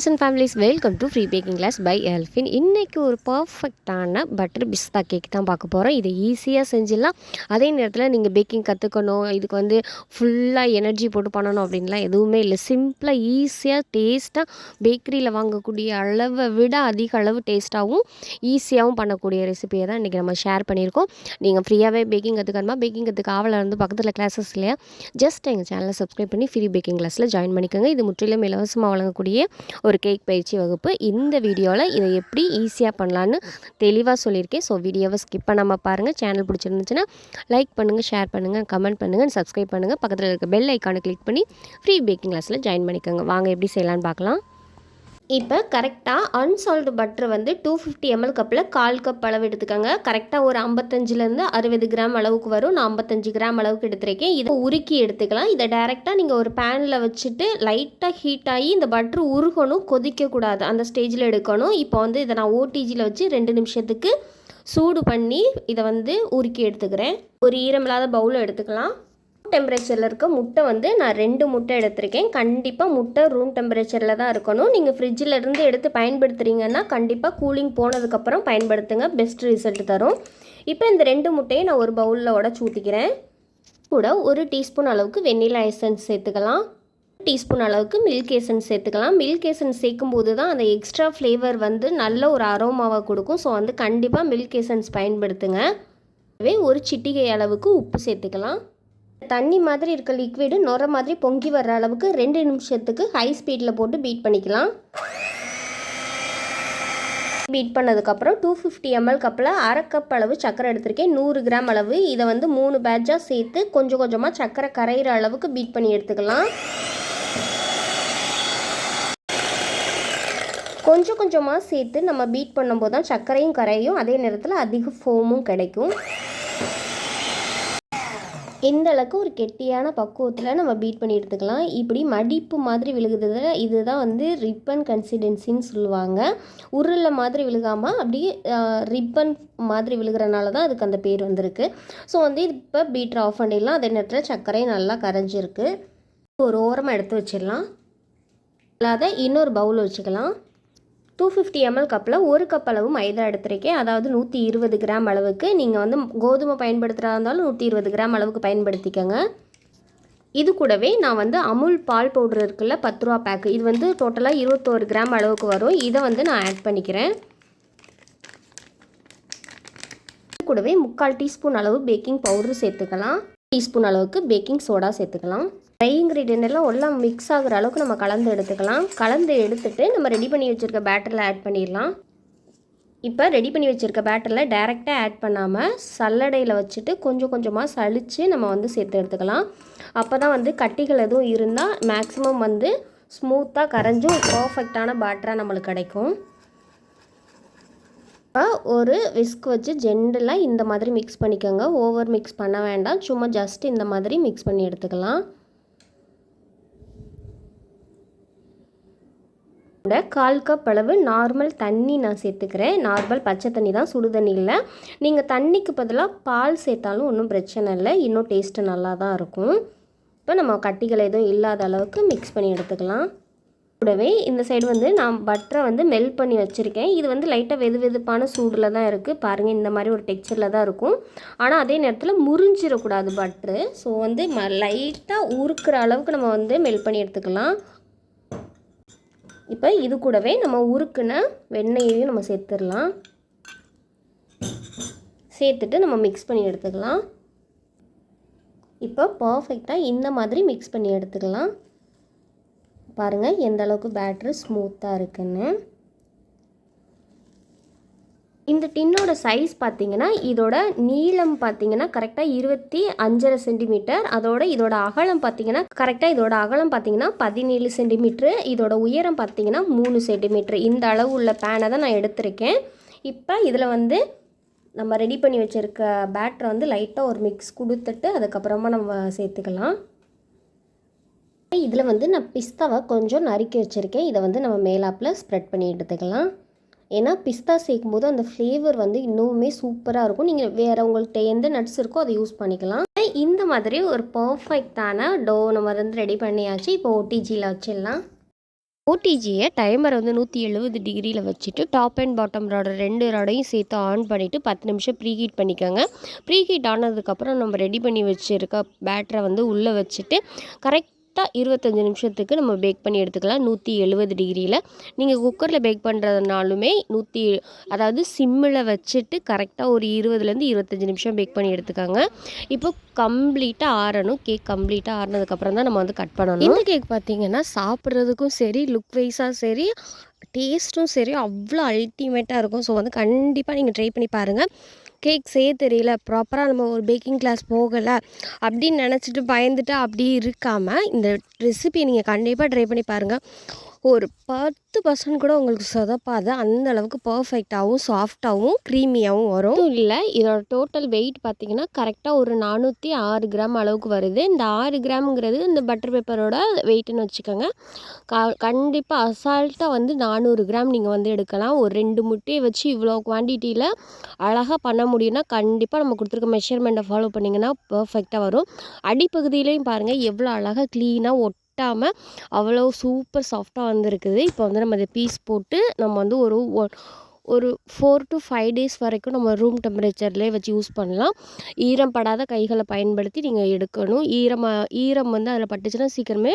Friends and families welcome to free baking class by Elfin இன்றைக்கி ஒரு பர்ஃபெக்டான butter பிஸ்தா cake தான் பார்க்க போகிறோம் இதை ஈஸியாக செஞ்சிடலாம். அதே நேரத்தில் நீங்கள் பேக்கிங் கற்றுக்கணும் இதுக்கு வந்து ஃபுல்லாக எனர்ஜி போட்டு பண்ணணும் அப்படின்லாம் எதுவுமே இல்லை. சிம்பிளாக ஈஸியாக டேஸ்ட்டாக பேக்கரியில் வாங்கக்கூடிய அளவை விட அதிக அளவு டேஸ்ட்டாகவும் ஈஸியாகவும் பண்ணக்கூடிய ரெசிபியை தான் இன்றைக்கி நம்ம ஷேர் பண்ணியிருக்கோம். நீங்கள் ஃப்ரீயாகவே பேக்கிங் கற்றுக்கணுமா பேக்கிங் கற்றுக்க ஆவலை இருந்து பக்கத்தில் கிளாஸஸ் இல்லையா? ஜஸ்ட் எங்கள் சேனலை சப்ஸ்கிரைப் பண்ணி ஃப்ரீ பேக்கிங் கிளாஸில் ஜாயின் பண்ணிக்கோங்க. இது முற்றிலும் இலவசமாக வழங்கக்கூடிய ஒரு கேக் பயிற்சி வகுப்பு. இந்த வீடியோவில் இதை எப்படி ஈஸியாக பண்ணலான்னு தெளிவாக சொல்லியிருக்கேன். ஸோ வீடியோவை ஸ்கிப் பண்ணாமல் பாருங்கள் சேனல் பிடிச்சிருந்துச்சுன்னா லைக் பண்ணுங்கள் ஷேர் பண்ணுங்கள் கமெண்ட் பண்ணுங்கள் சப்ஸ்கிரைப் பண்ணுங்கள் பக்கத்தில் இருக்க பெல் ஐக்கானை கிளிக் பண்ணி ஃப்ரீ பேக்கிங் கிளாஸில் ஜாயின் பண்ணிக்கோங்க. வாங்க எப்படி செய்யலான்னு பார்க்கலாம். இப்போ கரெக்டாக அன்சால்டு பட்டர் வந்து டூ ஃபிஃப்டி எம்எல் கப்பில் கால் கப் அளவு எடுத்துக்கோங்க. கரெக்டாக ஒரு ஐம்பத்தஞ்சிலேருந்து அறுபது கிராம் அளவுக்கு வரும். நான் ஐம்பத்தஞ்சு கிராம் அளவுக்கு எடுத்துருக்கேன். இதை உருக்கி எடுத்துக்கலாம். இதை டைரெக்டாக நீங்கள் ஒரு பேனில் வச்சுட்டு லைட்டாக ஹீட் ஆகி இந்த பட்ரு உருகணும். கொதிக்கக்கூடாது. அந்த ஸ்டேஜில் எடுக்கணும். இப்போ வந்து இதை நான் ஓடிஜியில் வச்சு ரெண்டு நிமிஷத்துக்கு சூடு பண்ணி இதை வந்து உருக்கி எடுத்துக்கிறேன். ஒரு ஈரமில்லாத பவுலில் எடுத்துக்கலாம். டெம்பரேச்சரில் இருக்க முட்டை வந்து நான் ரெண்டு முட்டை எடுத்திருக்கேன். கண்டிப்பாக முட்டை ரூம் டெம்பரேச்சரில் தான் இருக்கணும். நீங்கள் ஃப்ரிட்ஜில் இருந்து எடுத்து பயன்படுத்துகிறீங்கன்னா கண்டிப்பாக கூலிங் போனதுக்கப்புறம் பயன்படுத்துங்க. பெஸ்ட் ரிசல்ட் தரும். இப்போ இந்த ரெண்டு முட்டையை நான் ஒரு பவுலில் உடச்சி ஊற்றிக்கிறேன் கூட ஒரு டீஸ்பூன் அளவுக்கு வெண்ணிலா எசன்ஸ் சேர்த்துக்கலாம். டீஸ்பூன் அளவுக்கு மில்க் எசன்ஸ் சேர்த்துக்கலாம். மில்க் எசன்ஸ் சேர்க்கும்போது தான் அந்த எக்ஸ்ட்ரா ஃப்ளேவர் வந்து நல்ல ஒரு அரோமாவை கொடுக்கும். ஸோ வந்து கண்டிப்பாக மில்க் எசன்ஸ் பயன்படுத்துங்க. ஒரு சிட்டிகை அளவுக்கு உப்பு சேர்த்துக்கலாம். தண்ணி மாதிரி இருக்க லிக்விடு நுர மாதிரி பொங்கி வர்ற அளவுக்கு ரெண்டு நிமிஷத்துக்கு ஹை ஸ்பீடில் போட்டு பீட் பண்ணிக்கலாம். பீட் பண்ணதுக்கப்புறம் டூ ஃபிஃப்டி எம்எல் கப்பில் அரை கப் அளவு சர்க்கரை எடுத்திருக்கேன். நூறு கிராம் அளவு. இதை வந்து மூணு பேட்சாக சேர்த்து கொஞ்சம் கொஞ்சமாக சர்க்கரை கரையிற அளவுக்கு பீட் பண்ணி எடுத்துக்கலாம். கொஞ்சம் கொஞ்சமாக சேர்த்து நம்ம பீட் பண்ணும்போது தான் சர்க்கரையும் கரையும். அதே நேரத்தில் அதிக ஃபோமும் கிடைக்கும். எந்த அளவுக்கு ஒரு கெட்டியான பக்குவத்தில் நம்ம பீட் பண்ணி எடுத்துக்கலாம். இப்படி மடிப்பு மாதிரி விழுகுது இதுதான் வந்து ரிப்பன் கன்சிடென்சின்னு சொல்லுவாங்க. உருளை மாதிரி விழுகாமல் அப்படியே ரிப்பன் மாதிரி விழுகிறனால தான் அதுக்கு அந்த பேர் வந்திருக்கு. ஸோ வந்து இப்போ பீட்டர் ஆஃப் பண்ணிடலாம். அதே நேரத்தில் சர்க்கரையும் நல்லா கரைஞ்சிருக்கு. ஒரு ஓரமாக எடுத்து வச்சிடலாம். இல்லாத இன்னொரு பவுல் வச்சுக்கலாம். டூ ஃபிஃப்டி எம்எல் கப்பில் ஒரு கப் அளவு மைதா எடுத்திருக்கேன். அதாவது நூற்றி இருபது கிராம் அளவுக்கு நீங்கள் வந்து கோதுமை பயன்படுத்துகிறதா இருந்தாலும் நூற்றி இருபது கிராம் அளவுக்கு பயன்படுத்திக்கோங்க. இது கூடவே நான் வந்து அமுல் பால் பவுடர் இருக்குல்ல பத்து ரூபா பேக்கு இது வந்து டோட்டலாக இருபத்தோரு கிராம் அளவுக்கு வரும். இதை வந்து நான் ஆட் பண்ணிக்கிறேன். கூடவே முக்கால் டீஸ்பூன் அளவு பேக்கிங் பவுடர் சேர்த்துக்கலாம். டீஸ்பூன் அளவுக்கு பேக்கிங் சோடா சேர்த்துக்கலாம். ட்ரை இன்க்ரீடியன்ட் எல்லாம் எல்லாம் மிக்ஸ் ஆகிற அளவுக்கு நம்ம கலந்து எடுத்துக்கலாம். கலந்து எடுத்துட்டு நம்ம ரெடி பண்ணி வச்சுருக்க பேட்டரில் ஆட் பண்ணிடலாம். இப்போ ரெடி பண்ணி வச்சுருக்க பேட்டரில் டேரெக்டாக ஆட் பண்ணாமல் சல்லடையில் வச்சுட்டு கொஞ்சம் கொஞ்சமாக சளிச்சு நம்ம வந்து சேர்த்து எடுத்துக்கலாம். அப்போ தான் வந்து கட்டிகள் எதுவும் இருந்தால் மேக்ஸிமம் வந்து ஸ்மூத்தாக கரைஞ்சும் பர்ஃபெக்டான பேட்டராக நம்மளுக்கு கிடைக்கும். இப்போ ஒரு விஸ்க் வச்சு ஜென்டலாக இந்த மாதிரி மிக்ஸ் பண்ணிக்கோங்க. ஓவர் மிக்ஸ் பண்ண வேண்டாம். சும்மா ஜஸ்ட் இந்த மாதிரி மிக்ஸ் பண்ணி எடுத்துக்கலாம். கூட கால் கப் அளவு நார்மல் தண்ணி நான் சேர்த்துக்கிறேன். நார்மல் பச்சை தண்ணி தான் சுடு தண்ணி இல்லை. நீங்கள் தண்ணிக்கு பதிலாக பால் சேர்த்தாலும் ஒன்றும் பிரச்சனை இல்லை. இன்னும் டேஸ்ட்டு நல்லா தான் இருக்கும். இப்போ நம்ம கட்டிகள் எதுவும் இல்லாத அளவுக்கு மிக்ஸ் பண்ணி எடுத்துக்கலாம். கூடவே இந்த சைடு வந்து நான் பட்டரை வந்து மெல்ட் பண்ணி வச்சுருக்கேன். இது வந்து லைட்டாக வெது வெதுப்பான சூடில் தான் இருக்குது பாருங்கள் இந்த மாதிரி ஒரு டெக்ஸ்சரில் தான் இருக்கும். ஆனால் அதே நேரத்தில் முறிஞ்சிடக்கூடாது பட்ரு ஸோ வந்து ம லைட்டாக உருக்குற அளவுக்கு நம்ம வந்து மெல்ட் பண்ணி எடுத்துக்கலாம். இப்போ இது கூடவே நம்ம உருக்குன வெண்ணெயையும் நம்ம சேர்த்துடலாம். சேர்த்துட்டு நம்ம மிக்ஸ் பண்ணி எடுத்துக்கலாம். இப்போ பர்ஃபெக்டாக இந்த மாதிரி மிக்ஸ் பண்ணி எடுத்துக்கலாம். பாருங்கள் எந்த அளவுக்கு பேட்ரு ஸ்மூத்தாக இருக்குன்னு. இந்த டின்னோட சைஸ் பார்த்தீங்கன்னா இதோட நீளம் பார்த்தீங்கன்னா கரெக்டாக இருபத்தி அஞ்சரை சென்டிமீட்டர் அதோட இதோட அகலம் பார்த்தீங்கன்னா கரெக்டாக இதோட அகலம் பார்த்தீங்கன்னா பதினேழு சென்டிமீட்ரு இதோட உயரம் பார்த்தீங்கன்னா மூணு சென்டிமீட்ரு இந்த அளவு உள்ள பேனை தான் நான் எடுத்திருக்கேன். இப்போ இதில் வந்து நம்ம ரெடி பண்ணி வச்சுருக்க பேட்டரை வந்து லைட்டாக ஒரு மிக்ஸ் கொடுத்துட்டு அதுக்கப்புறமா நம்ம சேர்த்துக்கலாம். இதில் வந்து நான் பிஸ்தாவை கொஞ்சம் நறுக்கி வச்சுருக்கேன். இதை வந்து நம்ம மேலாப்பில் ஸ்ப்ரெட் பண்ணி எடுத்துக்கலாம். ஏன்னா பிஸ்தா சேர்க்கும்போது அந்த ஃப்ளேவர் வந்து இன்னுமே சூப்பராக இருக்கும். நீங்கள் வேறு உங்கள்கிட்ட எந்த நட்ஸ் இருக்கோ அதை யூஸ் பண்ணிக்கலாம். இந்த மாதிரி ஒரு பர்ஃபெக்டான டோ நம்ம வந்து ரெடி பண்ணியாச்சு. இப்போ ஓடிஜியில் வச்சிடலாம். ஓடிஜியை டைமரை வந்து நூற்றி எழுபது டிகிரியில் வச்சுட்டு டாப் அண்ட் பாட்டம் ராடர் ரெண்டு ராடையும் சேர்த்து ஆன் பண்ணிவிட்டு பத்து நிமிஷம் ப்ரீ ஹீட் பண்ணிக்கோங்க. ப்ரீ ஹீட் ஆனதுக்கப்புறம் நம்ம ரெடி பண்ணி வச்சுருக்க பேட்டரை வந்து உள்ளே வச்சுட்டு கரெக்ட் கரெக்டாக இருபத்தஞ்சி நிமிஷத்துக்கு நம்ம பேக் பண்ணி எடுத்துக்கலாம். நூற்றி எழுபது டிகிரியில் நீங்கள் குக்கரில் பேக் பண்ணுறதுனாலுமே நூற்றி அதாவது சிம்மில் வச்சுட்டு கரெக்டாக ஒரு இருபதுலேருந்து இருபத்தஞ்சி நிமிஷம் பேக் பண்ணி எடுத்துக்கோங்க. இப்போ கம்ப்ளீட்டாக ஆறணும். கேக் கம்ப்ளீட்டாக ஆறினதுக்கப்புறம் தான் நம்ம வந்து கட் பண்ணணும். இந்த கேக் பார்த்தீங்கன்னா சாப்பிட்றதுக்கும் சரி லுக் வைஸாக சரி டேஸ்ட்டும் சரி அவ்வளோ அல்டிமேட்டாக இருக்கும். ஸோ வந்து கண்டிப்பாக நீங்கள் ட்ரை பண்ணி பாருங்கள் கேக் செய்ய தெரியல ப்ராப்பராக நம்ம ஒரு பேக்கிங் கிளாஸ் போகலை அப்படின்னு நினச்சிட்டு பயந்துட்டு அப்படி இருக்காமல் இந்த ரெசிபியை நீங்கள் கண்டிப்பாக ட்ரை பண்ணி பாருங்கள் ஒரு பத்து பர்சன்ட் கூட உங்களுக்கு சொதப்பாத அந்த அளவுக்கு பர்ஃபெக்டாகவும் சாஃப்டாகவும் க்ரீமியாகவும் வரும். இல்லை இதோட டோட்டல் வெயிட் பார்த்தீங்கன்னா கரெக்டாக ஒரு நானூற்றி ஆறு கிராம் அளவுக்கு வருது. இந்த ஆறு கிராம்ங்கிறது இந்த பட்டர் பேப்பரோட வெயிட்டுன்னு வச்சுக்கோங்க. க கண்டிப்பாக அசால்ட்டாக வந்து நானூறு கிராம் நீங்கள் வந்து எடுக்கலாம். ஒரு ரெண்டு முட்டையை வச்சு இவ்வளோ குவான்டிட்டியில் அழகாக பண்ண முடியும்னா கண்டிப்பாக நம்ம கொடுத்துருக்க மெஷர்மெண்ட்டை ஃபாலோ பண்ணிங்கன்னா பர்ஃபெக்டாக வரும். அடிப்பகுதியிலையும் பாருங்கள் எவ்வளோ அழகாக க்ளீனாக ஒட்டாமல் அவ்வளோ சூப்பர் சாஃப்டாக வந்திருக்குது. இப்போ வந்து நம்ம இதை பீஸ் போட்டு நம்ம வந்து ஒரு ஒரு ஃபோர் டு ஃபைவ் டேஸ் வரைக்கும் நம்ம ரூம் டெம்பரேச்சர்லேயே வச்சு யூஸ் பண்ணலாம். ஈரம் படாத கைகளை பயன்படுத்தி நீங்கள் எடுக்கணும். ஈரமாக ஈரம் வந்து அதில் பட்டுச்சுன்னா சீக்கிரமே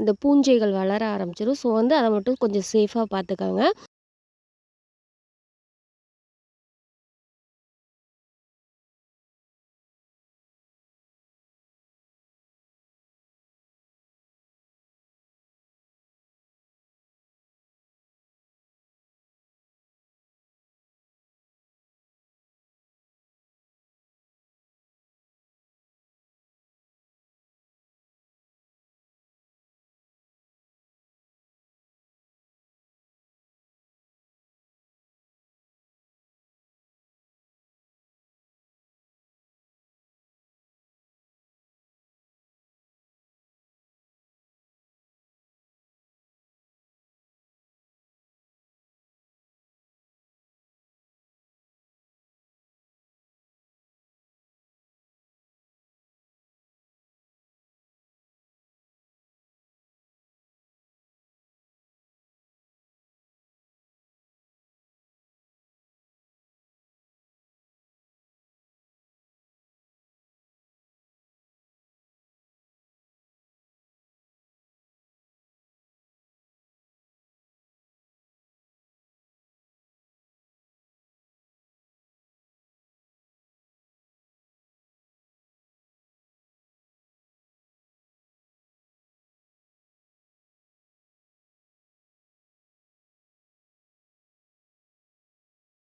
அந்த பூஞ்சைகள் வளர ஆரம்பிச்சிடும் ஸோ வந்து அதை மட்டும் கொஞ்சம் சேஃபாக பார்த்துக்கோங்க.